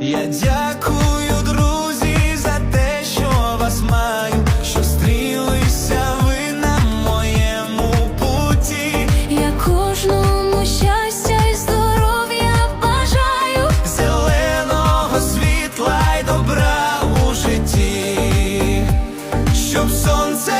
Я дякую, друзі, за те, що вас маю, що стрілися ви на моєму путі. Я кожному щастя і здоров'я бажаю, зеленого світла й добра у житті, щоб сонце.